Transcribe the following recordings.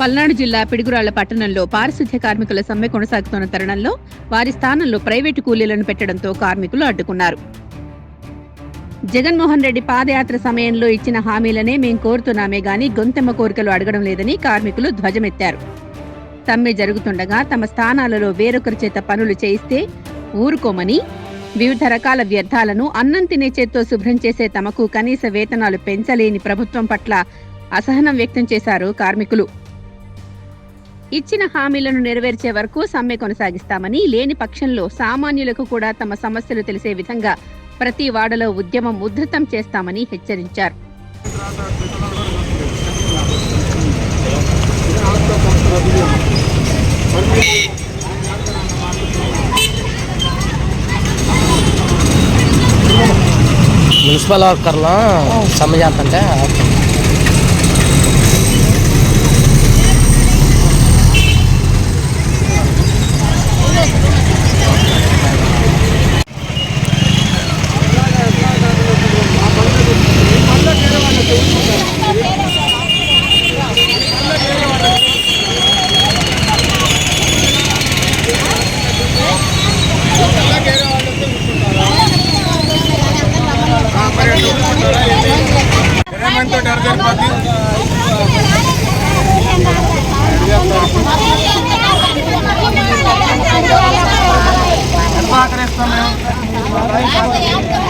పల్నాడు జిల్లా పిడుగురాళ్ళ పట్టణంలో పారిశుద్ధ్య కార్మికుల సమ్మె కొనసాగుతున్న తరుణంలో వారి స్థానంలో ప్రైవేటు కూలీలను పెట్టడంతో కార్మికులు అడ్డుకున్నారు. జగన్మోహన్ రెడ్డి పాదయాత్ర సమయంలో ఇచ్చిన హామీలనే మేం కోరుతున్నామే గాని గొంతెమ్మ కోరికలు అడగడం లేదని కార్మికులు ధ్వజమెత్తారు. సమ్మె జరుగుతుండగా తమ స్థానాలలో వేరొకరి చేత పనులు చేయిస్తే ఊరుకోమని వివిధ రకాల వ్యర్థాలను అన్నం తినే చేత్తో శుభ్రం చేసే తమకు కనీస వేతనాలు పెంచలేని ప్రభుత్వం పట్ల అసహనం వ్యక్తం చేశారు కార్మికులు. ఇచ్చిన హామీలను నెరవేర్చే వరకు సమ్మె కొనసాగిస్తామని లేని పక్షంలో సామాన్యులకు కూడా తమ సమస్యలు తెలిసే విధంగా ప్రతి వాడలో ఉద్యమం ఉధృతం చేస్తామని హెచ్చరించారు. మున్సిపల్ వర్కర్లో సమ్మె చేస్తుంటే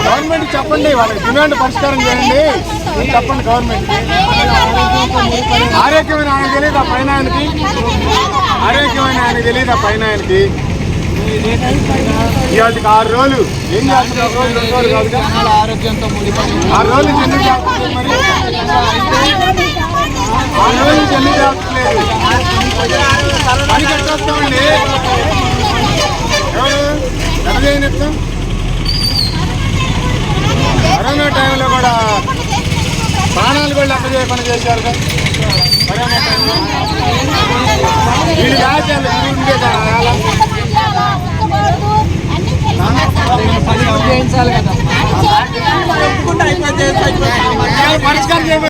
గవర్నమెంట్ చెప్పండి వాళ్ళకి డిమాండ్ పరిష్కారం చేయండి. చెప్పండి గవర్నమెంట్. ఆరోగ్యమైన ఆయన తెలియదు ఆ పైన ఆయనకి. ఆరోగ్యమైన ఆయన తెలియదు ఆ పైన ఆయనకి. ఇవాళకి ఆరు రోజులు. ఏం చేస్తున్నారు? రోజులు రెండు రోజులు ఆరోగ్యంతో ఆరు రోజుల పని కట్టేస్తామండి ఎనభై కరోనా టైంలో కూడా ప్రాణాలు కూడా లెక్క పని చేశారు కరోనా టైంలో పరిష్కారం చేయమని